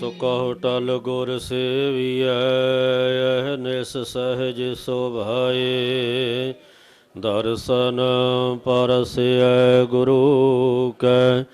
ਸੋ ਕਹੋ ਟਲ ਗੁਰ ਸੇਵੀਐ, ਇਹ ਨਿਸ ਸਹਿਜ ਸੋਭਾਏ। ਦਰਸ਼ਨ ਪਰਸਿਐ ਗੁਰੂ ਕੈ,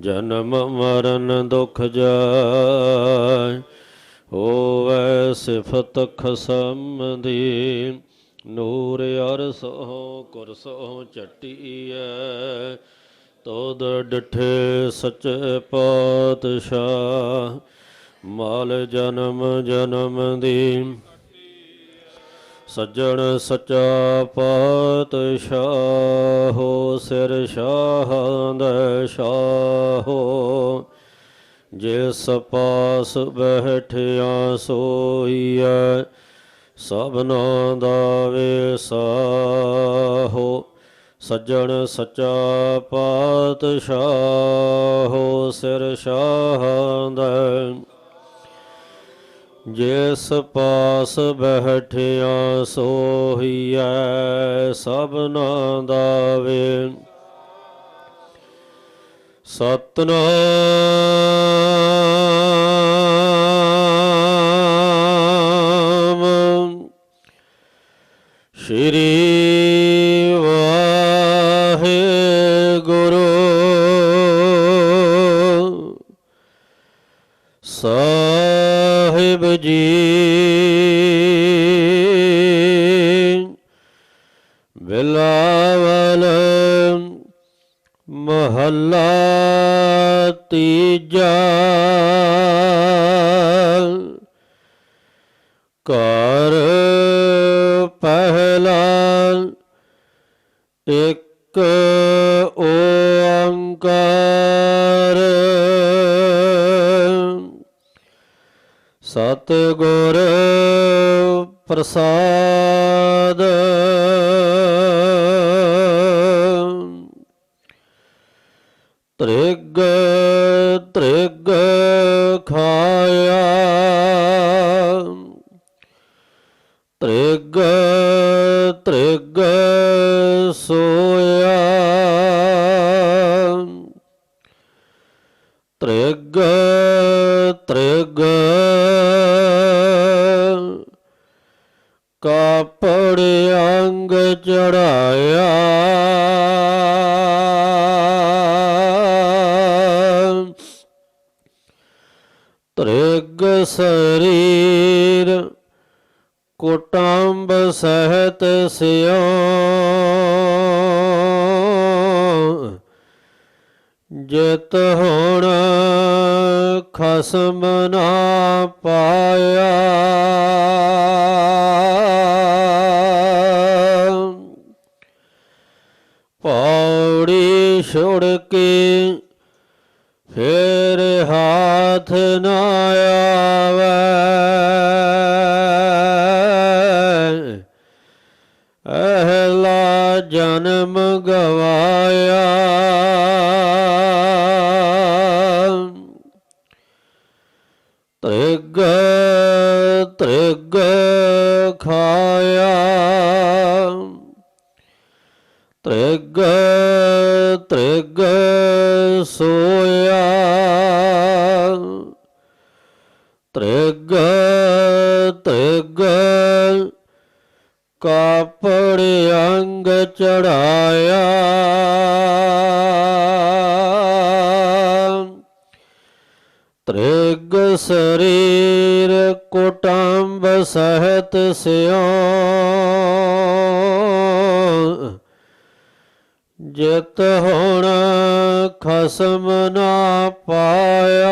ਜਨਮ ਮਰਨ ਦੁਖ ਜਾਇ ਹੋਵੈ ਸਿਫਤ ਖਸਮ ਦੀ ਨੂਰ ਅਰਸੋ ਕੁਰਸੋ ਚਟੀਐ ਤੋਦ ਡਠੇ ਸੱਚ ਪਾਤਸ਼ਾਹ ਮਾਲ ਜਨਮ ਜਨਮ ਦੀ। ਸੱਜਣ ਸੱਚਾ ਪਾਤਸ਼ਾਹੋ, ਸਿਰ ਸ਼ਾਹਾਂ ਦਾ ਸ਼ਾਹੋ। ਜਿਸ ਪਾਸ ਬਹਿਠਿਆ ਸੋਈਐ, ਸਭਨਾ ਦਾ ਵੇਸਾਹੋ। ਸੱਜਣ ਸੱਚਾ ਪਾਤਸ਼ਾਹੋ, ਸਿਰ ਸ਼ਾਹਾਂ ਦਾ ਜਿਸ ਪਾਸ ਬਹਿਠਿਆ ਸੋਹੀਐ ਸਭਨਾ ਦਾ ਵੇ ਸਤਨਾਮ। ਸ਼੍ਰੀ ਜੀ। ਬਿਲਾਵਲ ਮਹੱਲਾ ਤੀਜਾ। ਘਰ ਸਤਿਗੁਰ ਪ੍ਰਸਾਦ। ਤ੍ਰਿਗ ਤ੍ਰਿਗ ਖਾਇਆ। ਤ੍ਰਿਗ ਸਰੀਰ ਕੁਟੰਬ ਸਹਿਤ ਸਿਓ। ਜਿਤ ਹੁਣ ਖਸਮ ਨਾ ਪਾਇਆ। ਤ੍ਰਿਗ ਤ੍ਰਿਗ ਸੋਇਆ। ਤ੍ਰਿਗ ਤ੍ਰਿਗ ਕਾਪੜ ਅੰਗ ਚੜਾਇਆ। ਤ੍ਰਿਗ ਸਰੀਰ ਕੁਟੰਬ ਸਹਿਤ ਸਿਓ ਜਿਤ ਹੁਣ ਖਸਮ ਨਾ ਪਾਇਆ।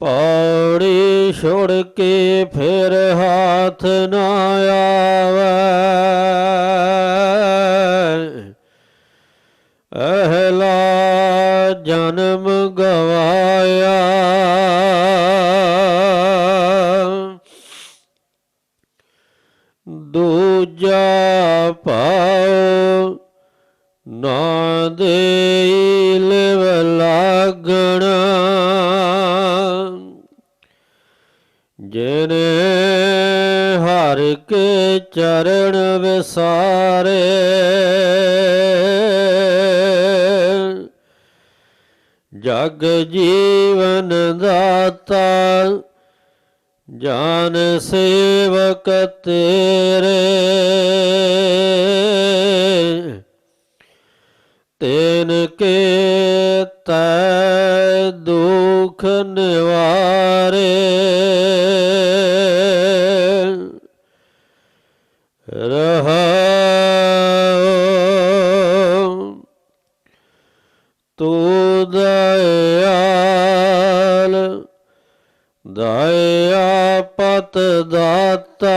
ਪੌੜੀ ਛੋੜ ਕੇ ਫਿਰ ਹਾਥ ਨਾ ਆਵੇ। ਅਹਲਾ ਜਨਮ ਗਵਾਇਆ। ਦੂਜਾ ਪਾਉ ਨਾ ਦੇ ਲਿਵ ਲਾਗਣਾ ਜਿਨੇ ਹਰ ਕੇ ਚਰਨ ਵਿਸਾਰੇ ਜਗ ਜੀਵਨ ਦਾਤਾ ਜਾਨ ਸੇਵਕ ਤੇਰੇ ਤੈਨ ਕੇ ਤੈ ਦੁਖ ਨਿਵਾਰੇ। ਦਾਤਾ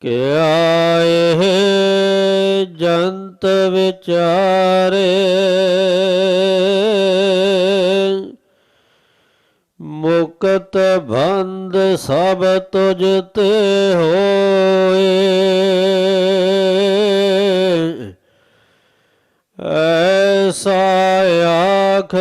ਕਿ ਆਏ ਜੰਤ ਵਿਚਾਰੇ ਮੁਕਤ ਬੰਦ ਸਭ ਤੁਝ ਤੇ ਹੋਏ। ਐਸਾ ਆਖ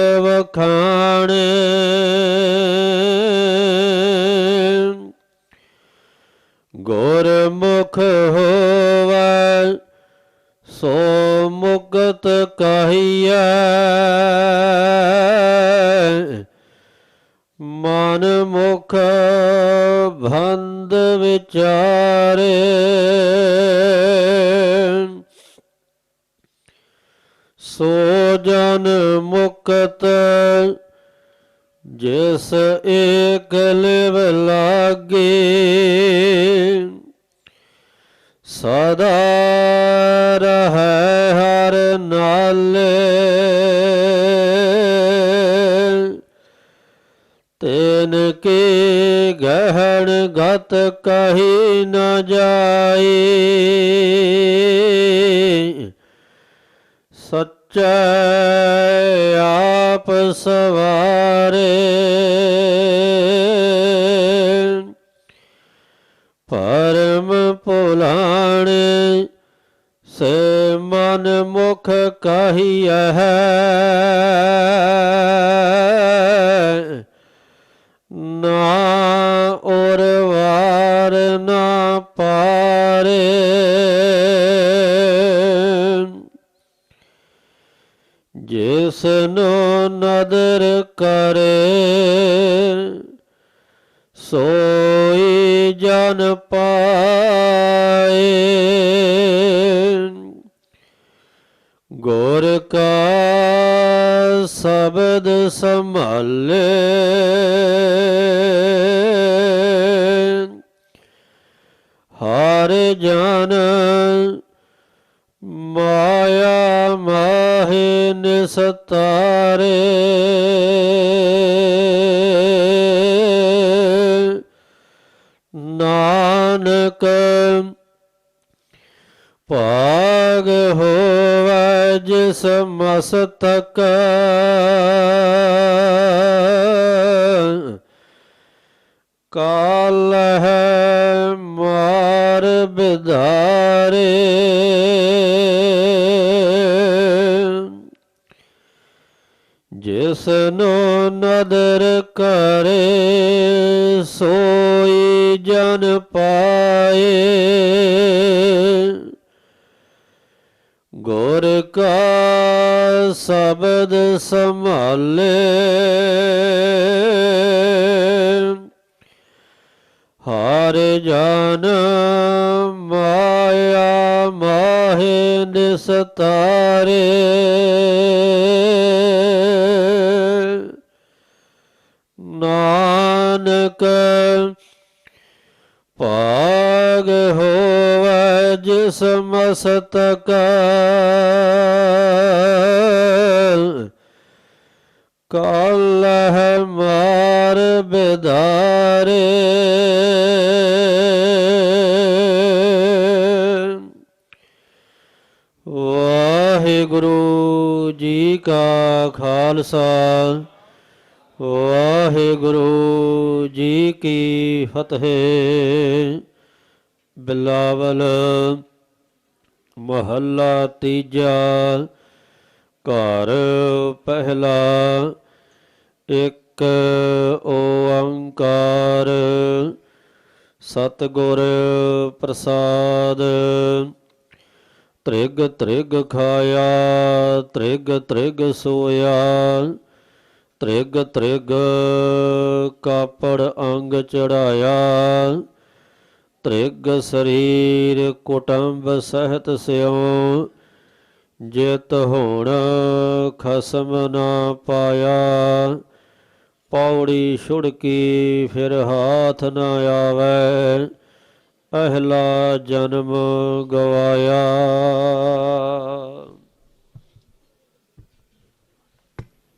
ਕਹੀਐ ਮਨ ਮੁਖ ਭੰਦ ਵਿਚਾਰੇ। ਸੋ ਜਨ ਮੁਕਤ ਜਿਸ ਏਕ ਲਿਵ ਲਾਗੇ। ਸਦਾ ਰਹੈ ਨਾਲੇ ਤੈਨ ਕੀ ਗਹਿਣ ਗਤ ਕਹੀ ਨ ਜਾਈ। ਸੱਚੈ ਆਪ ਸਵਾਰੇ। ਪਰਮ ਭੁਲਾਣੇ ਸੇ ਮਨ ਮੁਖ ਕਹੀਐ। ਨਾ ਔਰ ਵਾਰ ਨਾ ਪਾਰੇ। ਜਿਸ ਨੂੰ ਨਦਰ ਕਰੇ, ਸੋਈ ਜਨ ਪਾਏ ਹਰ ਜਨ ਮਾਇਆ ਮਾਹਿ ਨਿਸਤਾਰੇ। ਨਾਨਕ ਭਾਗ ਹੋਵੈ ਜਿਸ ਮਸਤਕ ਕਾਲ ਹੈ ਮਾਰ ਬਿਧਾਰੇ ਜਿਸ ਨਦਰ ਕਰੇ ਸੋਈ ਜਨ ਪਾਏ। ਗੁਰ ਕਾ ਸ਼ਬਦ ਸੰਭਾਲੇ। ਹਰ ਜਨ ਮਾਇਆ ਮਾਹਿ ਨਿਸਤਾਰੇ। ਨਾਨਕ ਭਾਗ ਹੋਵੈ ਜਿਸ ਮਸਤਕ ਕਾਲ ਹੈ ਮਾਰ ਬਿਦਾਰੇ। ਵਾਹਿਗੁਰੂ ਜੀ ਕਾ ਖਾਲਸਾ, ਵਾਹਿਗੁਰੂ ਜੀ ਕੀ ਫਤਿਹ। ਬਿਲਾਵਲ ਮਹੱਲਾ ਤੀਜਾ, ਘਰ ਪਹਿਲਾ। ਇੱਕ ਓੰਕਾਰ, ਸਤਿਗੁਰ ਪ੍ਰਸਾਦ। ਤ੍ਰਿਗ ਤ੍ਰਿਗ ਖਾਇਆ, ਤ੍ਰਿਗ ਤ੍ਰਿਗ ਸੋਇਆ। ਤ੍ਰਿਗ ਤ੍ਰਿਗ ਕਾਪੜ ਅੰਗ ਚੜਾਇਆ। ਤ੍ਰਿਗ ਸਰੀਰ ਕੁਟੰਬ ਸਹਿਤ ਸਿਉ। ਜਿਤ ਹੋਣ ਖਸਮ ਨਾ ਪਾਇਆ। ਪੌੜੀ ਛੁੜਕੀ ਫਿਰ ਹਾਥ ਨਾ ਆਵੇ। ਪਹਿਲਾ ਜਨਮ ਗਵਾਇਆ।